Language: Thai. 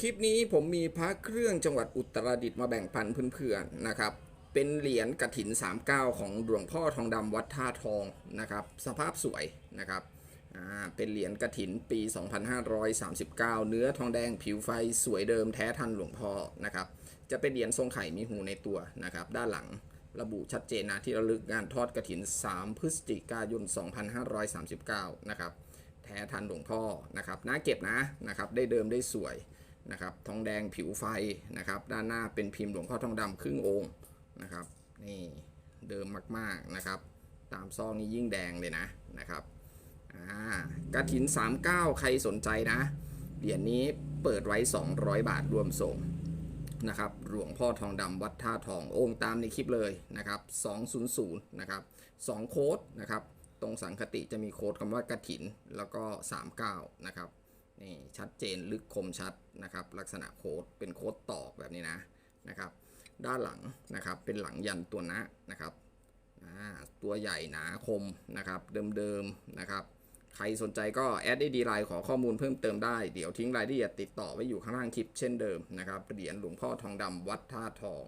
คลิปนี้ผมมีพระเครื่องจังหวัดอุตรดิตถ์มาแบ่งปันเพื่อนๆนะครับ เป็นเหรียญกระถิน 39 ของหลวงพ่อทองดำวัดท่าทองนะครับ สภาพสวยนะครับเป็นเหรียญกระถินปี 2539 เนื้อทองแดงผิวไฟสวยเดิมแท้ทันหลวงพ่อนะครับ จะเป็นเหรียญทรงไข่มีหูในตัวนะครับ ด้านหลังระบุชัดเจนนะที่ระลึกงานทอดกระถิน 3 พฤศจิกายน 2539 นะครับ แท้ทันหลวงพ่อนะครับน่าเก็บนะนะครับ ได้เดิมได้สวย นะครับทองแดงผิวไฟนะครับด้านหน้าเป็นพิมพ์หลวงพ่อทองดำครึ่งองค์นะครับนี่เดิมมากๆนะครับ ตามซองนี้ยิ่งแดงเลยนะนะครับอ่ากระถิน 39 ใครสนใจนะเหรียญนี้เปิดไว้ 200 บาทรวมส่งนะครับหลวงพ่อทองดำวัดท่าทององค์ตามในคลิปเลยนะครับ200นะครับ2โค้ดนะครับตรงสังคติจะมีโค้ดคำว่ากระถินแล้วก็ 39นะครับ นี่ชัดเจนลึกคมชัดนะครับ ลักษณะโค้ดเป็นโค้ดตอกแบบนี้นะนะครับ ด้านหลังนะครับเป็นหลังยันตัวนะนะครับตัวใหญ่หนาคมนะครับเดิมๆนะครับ ใครสนใจก็แอดได้ดีไลน์ขอข้อมูลเพิ่มเติมได้ เดี๋ยวทิ้งรายละเอียดติดต่อไว้อยู่ข้างล่างคลิปเช่นเดิมนะครับเหรียญหลวงพ่อทองดำวัดท่าทอง